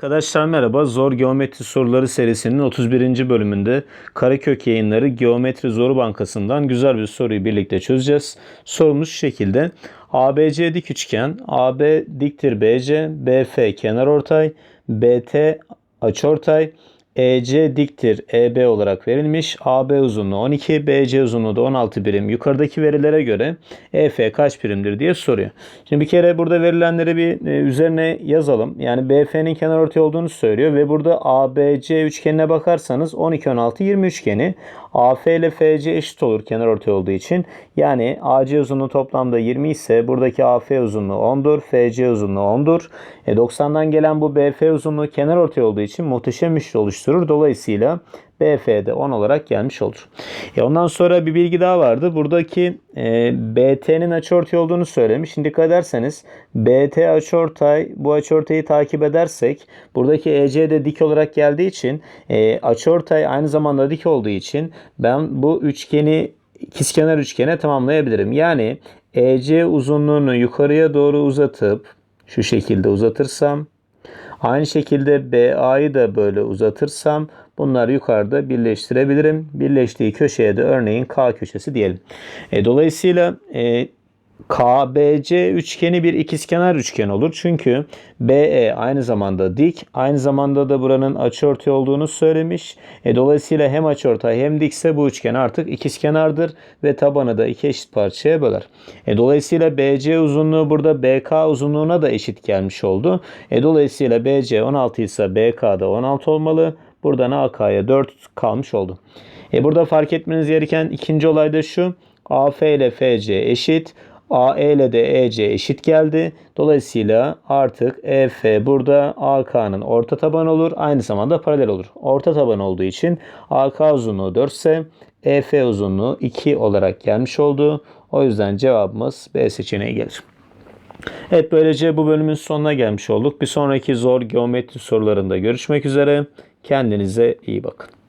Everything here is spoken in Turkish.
Arkadaşlar merhaba. Zor Geometri Soruları serisinin 31. bölümünde Karakök Yayınları Geometri Zoru Bankası'ndan güzel bir soruyu birlikte çözeceğiz. Sorumuz şu şekilde. ABC dik üçgen, AB diktir BC, BF kenarortay, BT açıortay, EC diktir EB olarak verilmiş. AB uzunluğu 12, BC uzunluğu da 16 birim. Yukarıdaki verilere göre EF kaç birimdir diye soruyor. Şimdi bir kere burada verilenleri bir e, üzerine yazalım. Yani BF'nin kenarortay olduğunu söylüyor ve burada ABC üçgenine bakarsanız 12 16 20 üçgeni AF ile FC eşit olur kenarortay olduğu için. Yani AC uzunluğu toplamda 20 ise buradaki AF uzunluğu 10'dur, FC uzunluğu 10'dur. E 90'dan gelen bu BF uzunluğu kenarortay olduğu için muhteşem üçlü oluşturur. Dolayısıyla BF'de 10 olarak gelmiş olur. E ondan sonra bir bilgi daha vardı. Buradaki e, BT'nin açıortay olduğunu söylemiş. Şimdi dikkat ederseniz BT açıortay bu açıortayı takip edersek buradaki EC de dik olarak geldiği için e, açıortay aynı zamanda dik olduğu için ben bu üçgeni ikizkenar üçgene tamamlayabilirim. Yani EC uzunluğunu yukarıya doğru uzatıp şu şekilde uzatırsam Aynı şekilde BA'yı da böyle uzatırsam bunları yukarıda birleştirebilirim. Birleştiği köşeye de örneğin K köşesi diyelim. E, dolayısıyla e, KBC üçgeni bir ikizkenar üçgen olur. Çünkü BE aynı zamanda dik, aynı zamanda da buranın açıortay olduğunu söylemiş. E, dolayısıyla hem açıortay hem dikse bu üçgen artık ikizkenardır ve tabanı da iki eşit parçaya böler. E, dolayısıyla BC uzunluğu burada BK uzunluğuna da eşit gelmiş oldu. E, dolayısıyla BC 16 ise BK da 16 olmalı. Buradan AK'ya 4 kalmış oldu. E, burada fark etmeniz gereken ikinci olay da şu. AF ile FC eşit. AE ile de EC eşit geldi. Dolayısıyla artık EF burada AK'nın orta taban olur. Aynı zamanda paralel olur. Orta taban olduğu için AK uzunluğu 4 ise EF uzunluğu 2 olarak gelmiş oldu. O yüzden cevabımız B seçeneği gelir. Evet böylece bu bölümün sonuna gelmiş olduk. Bir sonraki zor geometri sorularında görüşmek üzere. Kendinize iyi bakın.